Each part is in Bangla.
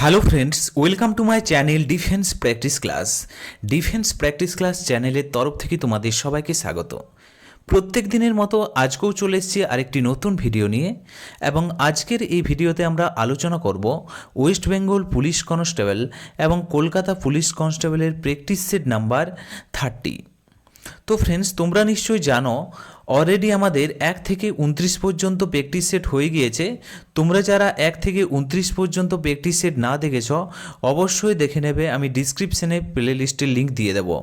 Hello friends welcome to my channel defence practice class defence practice class চ্যানেলের তরফ থেকে তোমাদের সবাইকে স্বাগত। প্রত্যেক দিনের মতো আজকেও চলে এসেছি আরেকটি নতুন ভিডিও নিয়ে এবং আজকের এই ভিডিওতে আমরা আলোচনা করব ওয়েস্ট বেঙ্গল পুলিশ কনস্টেবল এবং কলকাতা পুলিশ কনস্টেবলের প্র্যাকটিস সেট নাম্বার থার্টি তো ফ্রেন্ডস তোমরা নিশ্চয়ই জানো অলরেডি আমাদের এক থেকে উনত্রিশ পর্যন্ত প্র্যাকটিস সেট হয়ে গিয়েছে। তোমরা যারা এক থেকে উনত্রিশ পর্যন্ত প্র্যাকটিস সেট না দেখেছ, অবশ্যই দেখে নেবে, আমি ডিসক্রিপশানে প্লে লিস্টের লিঙ্ক দিয়ে দেবো।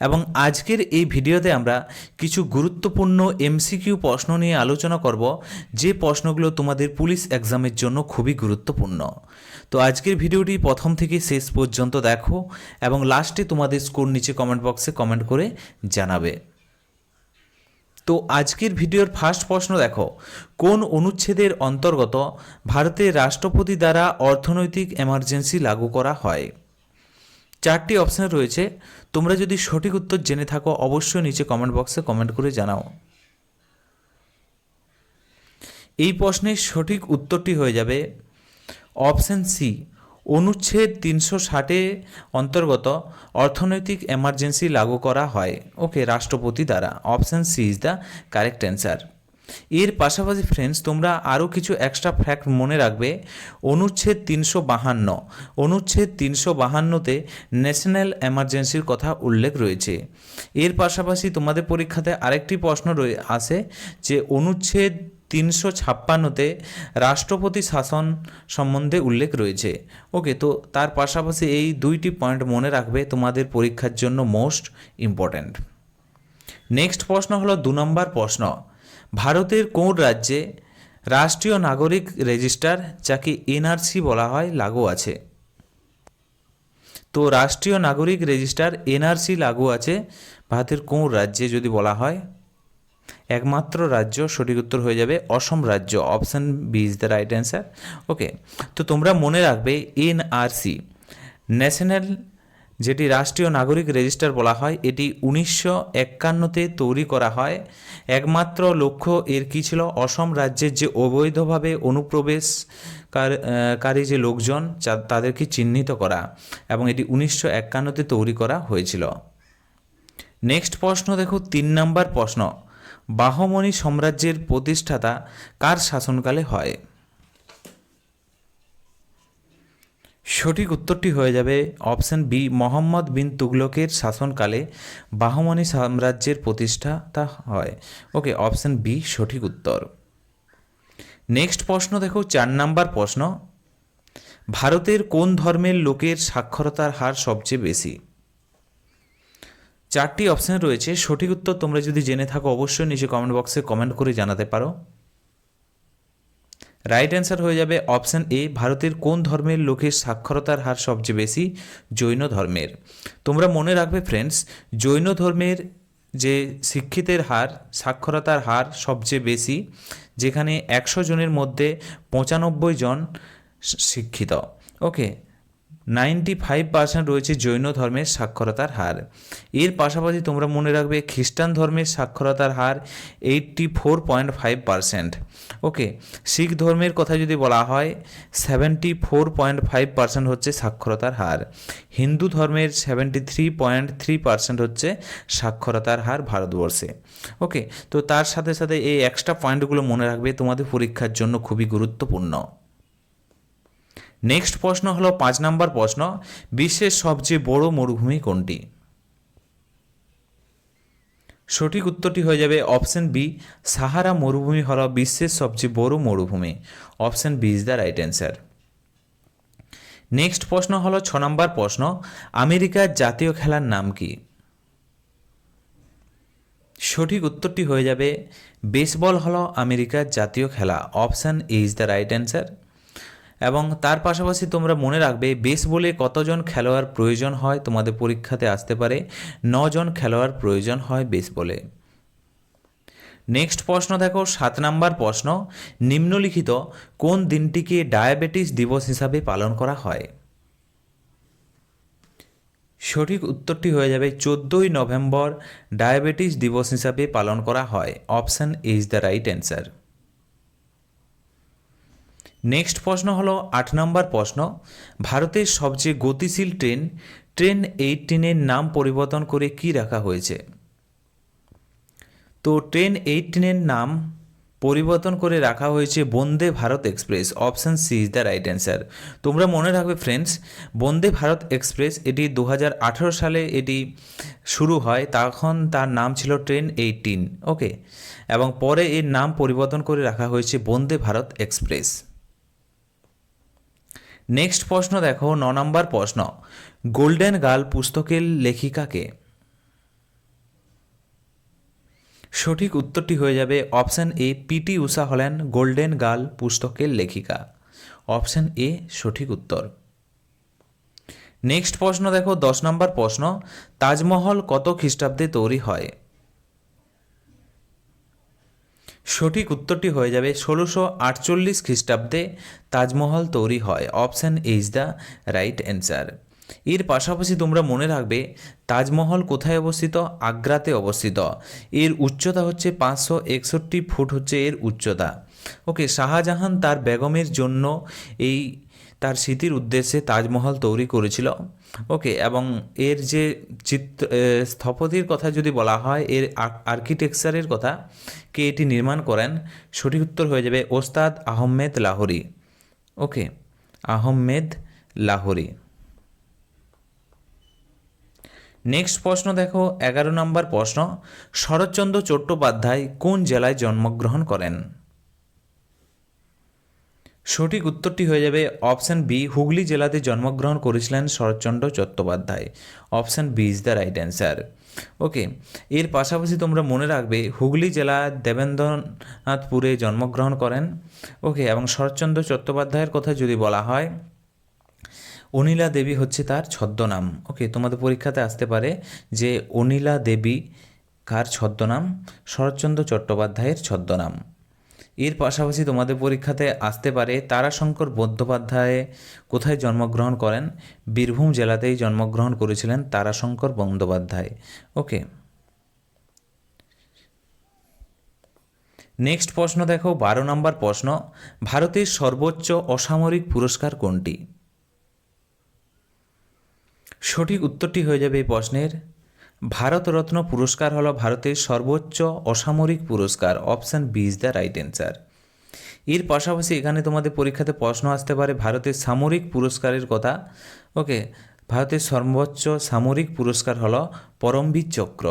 এবং আজকের এই ভিডিওতে আমরা কিছু গুরুত্বপূর্ণ এমসিকিউ প্রশ্ন নিয়ে আলোচনা করব, যে প্রশ্নগুলো তোমাদের পুলিশ এক্সামের জন্য খুবই গুরুত্বপূর্ণ। তো আজকের ভিডিওটি প্রথম থেকে শেষ পর্যন্ত দেখো এবং লাস্টে তোমাদের স্কোর নিচে কমেন্ট বক্সে কমেন্ট করে জানাবে। তো আজকের ভিডিওর ফার্স্ট প্রশ্ন দেখো, কোন অনুচ্ছেদের অন্তর্গত ভারতের রাষ্ট্রপতি দ্বারা অর্থনৈতিক এমার্জেন্সি লাগু করা হয়? চারটি অপশন রয়েছে, তোমরা যদি সঠিক উত্তর জেনে থাকো অবশ্যই নিচে কমেন্ট বক্সে কমেন্ট করে জানাও। এই প্রশ্নের সঠিক উত্তরটি হয়ে যাবে অপশন সি, অনুচ্ছেদ তিনশো ষাটে অন্তর্গত অর্থনৈতিক এমার্জেন্সি লাগু করা হয়। ওকে, রাষ্ট্রপতি দ্বারা। Option C is the correct answer. এর পাশাপাশি ফ্রেন্ডস, তোমরা আরও কিছু এক্সট্রা ফ্যাক্ট মনে রাখবে। অনুচ্ছেদ তিনশো বাহান্ন, অনুচ্ছেদ তিনশো বাহান্নতে ন্যাশনাল এমার্জেন্সির কথা উল্লেখ রয়েছে। এর পাশাপাশি তোমাদের পরীক্ষাতে আরেকটি প্রশ্ন রয়ে আসে যে অনুচ্ছেদ তিনশো ছাপ্পান্নতে রাষ্ট্রপতি শাসন সম্বন্ধে উল্লেখ রয়েছে। ওকে, তো তার পাশাপাশি এই দুইটি পয়েন্ট মনে রাখবে তোমাদের পরীক্ষার জন্য মোস্ট ইম্পর্ট্যান্ট। নেক্সট প্রশ্ন হলো দু নম্বর প্রশ্ন। ভারতের কোন রাজ্যে রাষ্ট্রীয় নাগরিক রেজিস্টার, যাকে এনআরসি বলা হয়, লাগু আছে? তো রাষ্ট্রীয় নাগরিক রেজিস্টার, এনআরসি লাগু আছে। ভারতের কোন রাজ্যে যদি বলা হয়? একমাত্র রাজ্য সঠিক উত্তর হয়ে যাবে অসম রাজ্য। Option B is the right answer okay তো তোমরা মনে রাখবে এনআরসি ন্যাশনাল যেটি রাষ্ট্রীয় নাগরিক রেজিস্টার বলা হয়, এটি উনিশশো একান্নতে তৈরি করা হয়। একমাত্র লক্ষ্য এর কী ছিল? অসম রাজ্যের যে অবৈধভাবে অনুপ্রবেশ কারী যে লোকজন তাদেরকে চিহ্নিত করা এবং এটি উনিশশো একান্নতে তৈরি করা হয়েছিল। নেক্সট প্রশ্ন দেখো, তিন নম্বর প্রশ্ন। বাহমনি সাম্রাজ্যের প্রতিষ্ঠাতা কার শাসনকালে হয়? সঠিক উত্তরটি হয়ে যাবে অপশন বি, মোহাম্মদ বিন তুগলকের শাসনকালে বাহমনি সাম্রাজ্যের প্রতিষ্ঠাতা হয়। ওকে, অপশন বি, সঠিক উত্তর। নেক্সট প্রশ্ন দেখো, চার নাম্বার প্রশ্ন। ভারতের কোন ধর্মের লোকের সাক্ষরতার হার সবচেয়ে বেশি? চারটি অপশান রয়েছে। সঠিক উত্তর তোমরা যদি জেনে থাকো, অবশ্যই নিচে কমেন্ট বক্সে কমেন্ট করে জানাতে পারো। রাইট অ্যান্সার হয়ে যাবে অপশান এ ভারতের কোন ধর্মের লোকের সাক্ষরতার হার সবচেয়ে বেশি? জৈন ধর্মের। তোমরা মনে রাখবে ফ্রেন্ডস জৈন ধর্মের যে শিক্ষিতের হার, সাক্ষরতার হার সবচেয়ে বেশি, যেখানে একশো জনের মধ্যে পঁচানব্বই জন শিক্ষিত। ওকে নাইনটি ফাইভ পার্সেন্ট রয়েছে জৈন ধর্মের সাক্ষরতার হার। এর পাশাপাশি তোমরা মনে রাখবে খ্রিস্টান ধর্মের সাক্ষরতার হার eighty four point five percent. Okay, Sikh ধর্মের কথা যদি বলা হয়, seventy four point five percent হচ্ছে সাক্ষরতার হার। হিন্দু ধর্মের seventy three point three percent হচ্ছে সাক্ষরতার হার ভারতবর্ষে। ওকে, তো তার সাথে সাথে এই এক্সট্রা পয়েন্টগুলো মনে রাখবে, তোমাদের পরীক্ষার জন্য খুবই গুরুত্বপূর্ণ। নেক্সট প্রশ্ন হলো পাঁচ নম্বর প্রশ্ন, বিশ্বের সবচেয়ে বড় মরুভূমি কোনটি? সঠিক উত্তরটি হয়ে যাবে অপশন বি, সাহারা মরুভূমি হল বিশ্বের সবচেয়ে বড় মরুভূমি। Option B is the right answer. Next প্রশ্ন হলো ছ নম্বর প্রশ্ন, আমেরিকার জাতীয় খেলার নাম কি? সঠিক উত্তরটি হয়ে যাবে, বেসবল হল আমেরিকার জাতীয় খেলা। Option A is the right answer. এবং তার পাশাপাশি তোমরা মনে রাখবে বেস বলে কতজন খেলোয়াড় প্রয়োজন হয় তোমাদের পরীক্ষাতে আসতে পারে, নজন খেলোয়াড় প্রয়োজন হয় বেস বলে। নেক্সট প্রশ্ন দেখো, সাত নাম্বার প্রশ্ন, নিম্নলিখিত কোন দিনটিকে ডায়াবেটিস দিবস হিসাবে পালন করা হয়? সঠিক উত্তরটি হয়ে যাবে, চোদ্দোই নভেম্বর ডায়াবেটিস দিবস হিসাবে পালন করা হয়। Option is the right answer next প্রশ্ন হলো আট নম্বর প্রশ্ন। ভারতের সবচেয়ে গতিশীল ট্রেন ট্রেন এইটিনের নাম পরিবর্তন করে কি রাখা হয়েছে? তো ট্রেন এইটিনের নাম পরিবর্তন করে রাখা হয়েছে Vande Bharat express, option C is the right answer. তোমরা মনে রাখবে ফ্রেন্ডস, বন্দে ভারত এক্সপ্রেস এটি দু হাজার আঠেরো সালে এটি শুরু হয়, তখন তার নাম ছিল ট্রেন এইটিন ওকে? এবং পরে এর নাম পরিবর্তন করে রাখা হয়েছে বন্দে ভারত এক্সপ্রেস। নেক্সট প্রশ্ন দেখো, ন নম্বর প্রশ্ন। গোল্ডেন গার্ল পুস্তকের লেখিকাকে। সঠিক উত্তরটি হয়ে যাবে অপশান এ পিটি উষা হলেন গোল্ডেন গার্ল পুস্তকের লেখিকা। অপশান এ, সঠিক উত্তর। নেক্সট প্রশ্ন দেখো, দশ নম্বর প্রশ্ন, তাজমহল কত খ্রিস্টাব্দে তৈরি হয়? সঠিক উত্তরটি হয়ে যাবে ষোলোশো আটচল্লিশ খ্রিস্টাব্দে তাজমহল তৈরি হয়। Option is the right answer এর পাশাপাশি তোমরা মনে রাখবে, তাজমহল কোথায় অবস্থিত? আগ্রাতে অবস্থিত। এর উচ্চতা হচ্ছে পাঁচশো একষট্টি ফুট হচ্ছে এর উচ্চতা। ওকে, শাহজাহান তার বেগমের জন্য এই, তার স্মৃতির উদ্দেশ্যে তাজমহল তৈরি করেছিল। ওকে এবং এর যে চিত্র স্থপতির কথা যদি বলা হয়, এর আর্কিটেকচারের কথা, কে এটি নির্মাণ করেন, সঠিক উত্তর হয়ে যাবে ওস্তাদ আহমেদ লাহোরি। ওকে আহমেদ লাহোরি। নেক্সট প্রশ্ন দেখো, এগারো নম্বর প্রশ্ন, শরৎচন্দ্র চট্টোপাধ্যায় কোন জেলায় জন্মগ্রহণ করেন? সঠিক উত্তরটি হয়ে যাবে অপশান বি, হুগলি জেলাতে জন্মগ্রহণ করেছিলেন Saratchandra Chattopadhyay. Option B is the right answer okay এর পাশাপাশি তোমরা মনে রাখবে, হুগলি জেলা দেবেন্দ্রনাথপুরে জন্মগ্রহণ করেন। ওকে এবং শরৎচন্দ্র চট্টোপাধ্যায়ের কথা যদি বলা হয়, অনিলা দেবী হচ্ছে তার ছদ্মনাম। ওকে তোমাদের পরীক্ষাতে আসতে পারে যে অনিলা দেবী কার ছদ্মনাম? শরৎচন্দ্র চট্টোপাধ্যায়ের ছদ্মনাম। এর পাশাপাশি তোমাদের পরীক্ষাতে আসতে পারে তারাশঙ্কর বন্দ্যোপাধ্যায়। কোথায় জন্মগ্রহণ করেন? বীরভূম জেলাতেই জন্মগ্রহণ করেছিলেন তারাশঙ্কর বন্দ্যোপাধ্যায়। ওকে। নেক্সট প্রশ্ন দেখো, বারো নম্বর প্রশ্ন, ভারতের সর্বোচ্চ অসামরিক পুরস্কার কোনটি? সঠিক উত্তরটি হয়ে যাবে এই প্রশ্নের। ভারতরত্ন পুরস্কার হলো ভারতের সর্বোচ্চ অসামরিক পুরস্কার, option B is the right answer. এর পাশাপাশি এখানে তোমাদের পরীক্ষাতে প্রশ্ন আসতে পারে ভারতের সামরিক পুরস্কারের কথা। ওকে, ভারতের সর্বোচ্চ সামরিক পুরস্কার হলো পরমবীর চক্র,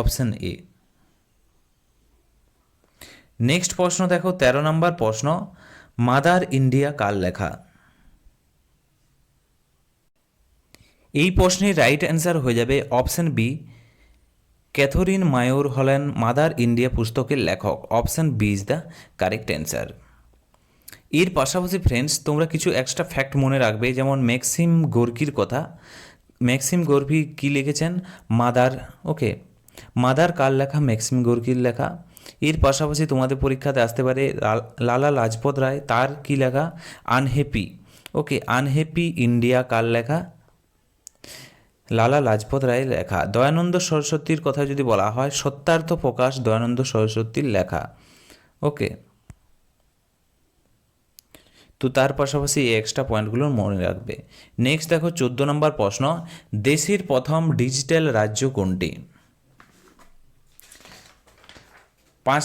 অপশান এ। নেক্সট প্রশ্ন দেখো, তেরো নম্বর প্রশ্ন, মাদার ইন্ডিয়া কার লেখা? এই প্রশ্নের রাইট অ্যান্সার হয়ে যাবে অপশান বি ক্যাথরিন মায়োর হলেন মাদার ইন্ডিয়া পুস্তকের লেখক। Option B is the correct answer এর পাশাপাশি ফ্রেন্ডস তোমরা কিছু এক্সট্রা ফ্যাক্ট মনে রাখবে, যেমন ম্যাক্সিম গোর্কির কথা। ম্যাক্সিম গোর্কি কী লিখেছেন? মাদার ওকে মাদার কার লেখা? ম্যাক্সিম গোর্কির লেখা। এর পাশাপাশি তোমাদের পরীক্ষাতে আসতে পারে লাল- লাজপত রায়। তার কী লেখা? আনহ্যাপি ওকে আনহ্যাপি ইন্ডিয়া কার লেখা? লালা লাজপত রায়ের লেখা। দয়ানন্দ সরস্বতীর কথা যদি বলা হয়, সত্যার্থ প্রকাশ দয়ানন্দ সরস্বতীর লেখা। ওকে। তো তার পাশাপাশি এই এক্সট্রা পয়েন্টগুলো মনে রাখবে। নেক্সট দেখো, চোদ্দ নম্বর প্রশ্ন, দেশের প্রথম ডিজিটাল রাজ্য কোনটি? পাঁচ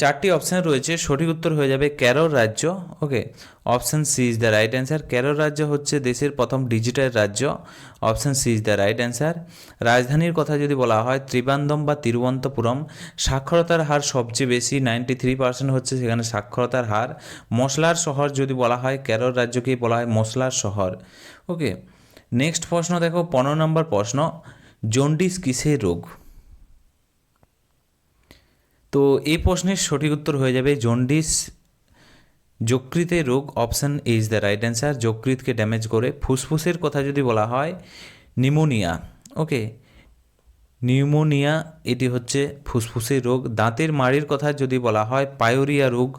চারটি অপশান রয়েছে, সঠিক উত্তর হয়ে যাবে কেরল রাজ্য okay option C is the right answer Kerala রাজ্য হচ্ছে দেশের প্রথম ডিজিটাল রাজ্য। Option C is the right answer রাজধানীর কথা যদি বলা হয়, ত্রিবান্দম বা তিরুবন্তপুরম সাক্ষরতার হার সবচেয়ে বেশি নাইনটি থ্রি পার্সেন্ট হচ্ছে সেখানে সাক্ষরতার হার। মশলার শহর যদি বলা হয় কেরল রাজ্যকেই বলা হয় মশলার শহর ওকে নেক্সট প্রশ্ন দেখো, পনেরো নম্বর প্রশ্ন, জন্ডিস কিসের রোগ? তো এই প্রশ্নের সঠিক উত্তর হয়ে যাবে জন্ডিস যকৃতের রোগ, option is the right answer যকৃতকে damage করে। ফুসফুসের কথা যদি বলা হয় নিউমোনিয়া ওকে নিউমোনিয়া এটি হচ্ছে ফুসফুসের রোগ। দাঁতের মাড়ির কথা যদি বলা হয়, পায়োরিয়া রোগ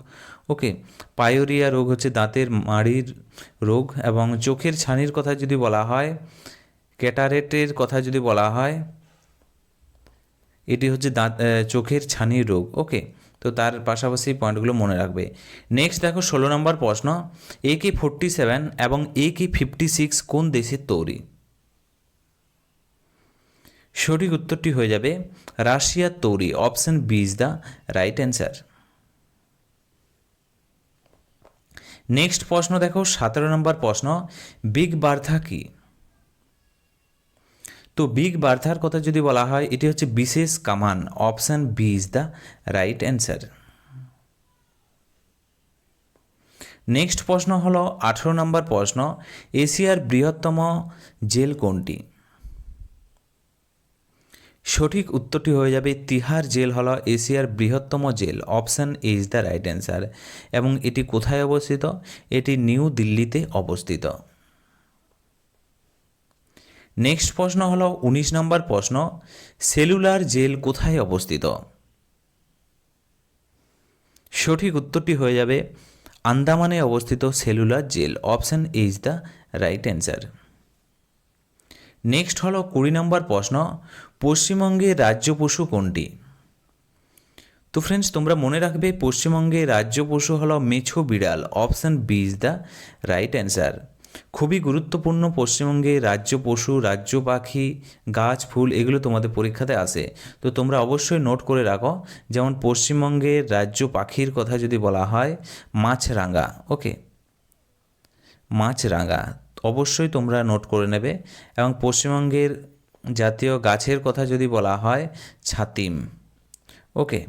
ওকে পায়োরিয়া রোগ হচ্ছে দাঁতের মাড়ির রোগ এবং চোখের ছানির কথা যদি বলা হয়, ক্যাটারেটের কথা যদি বলা হয় এটি হচ্ছে দাঁত চোখের ছানির রোগ, ওকে? তো তার পাশাপাশি পয়েন্টগুলো মনে রাখবে। নেক্সট দেখো, ষোলো নম্বর প্রশ্ন, এ কে ফোরটি সেভেন এবং এ কে ফিফটি সিক্স কোন দেশের তৈরি? সঠিক উত্তরটি হয়ে যাবে রাশিয়ার তৈরি, option B is the right answer. Next প্রশ্ন দেখো, সতেরো নম্বর প্রশ্ন, বিগ বার্থা কি? তো বিগ বার্থার কথা যদি বলা হয়, এটি হচ্ছে বিশেষ কামান option B is the right answer next প্রশ্ন হলো আঠেরো নম্বর প্রশ্ন, এশিয়ার বৃহত্তম জেল কোনটি? সঠিক উত্তরটি হয়ে যাবে, তিহার জেল হল এশিয়ার বৃহত্তম jail option A is the right answer এবং এটি কোথায় অবস্থিত? এটি নিউ দিল্লিতে অবস্থিত। নেক্সট প্রশ্ন হলো উনিশ নম্বর প্রশ্ন, সেলুলার জেল কোথায় অবস্থিত? সঠিক উত্তরটি হয়ে যাবে, আন্দামানে অবস্থিত cellular jail. Option is the right answer next হলো কুড়ি নম্বর প্রশ্ন পশ্চিমবঙ্গের রাজ্য পশু কোনটি? তো ফ্রেন্ডস তোমরা মনে রাখবে পশ্চিমবঙ্গের রাজ্য পশু হলো মেছো বিড়াল। Option B is the right answer খুবই গুরুত্বপূর্ণ পশ্চিমবঙ্গের রাজ্য পশু, রাজ্য পাখি, গাছ, ফুল এগুলো তোমাদের পরীক্ষাতে আসে। তো তোমরা অবশ্যই নোট করে রাখো, যেমন পশ্চিমবঙ্গের রাজ্য পাখির কথা যদি বলা হয়, মাছরাঙা ওকে মাছরাঙা, অবশ্যই তোমরা নোট করে নেবে। এবং পশ্চিমবঙ্গের জাতীয় গাছের কথা যদি বলা হয়, ছাতিম ওকে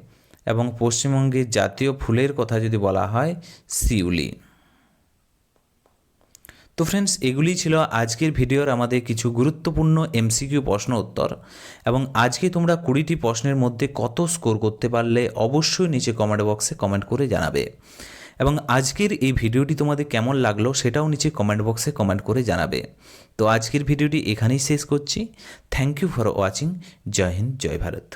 এবং পশ্চিমবঙ্গের জাতীয় ফুলের কথা যদি বলা হয়, শিউলি। তো ফ্রেন্ডস এগুলি ছিল আজকের ভিডিওর আমাদের কিছু গুরুত্বপূর্ণ এমসিকিউ প্রশ্ন উত্তর। এবং আজকে তোমরা কুড়িটি প্রশ্নের মধ্যে কত স্কোর করতে পারলে অবশ্যই নিচে কমেন্ট বক্সে কমেন্ট করে জানাবে। এবং আজকের এই ভিডিওটি তোমাদের কেমন লাগল সেটাও নিচে কমেন্ট বক্সে কমেন্ট করে জানাবে। তো আজকের ভিডিওটি এখানেই শেষ করছি। Thank you for watching Joy Hind, Joy Bharat.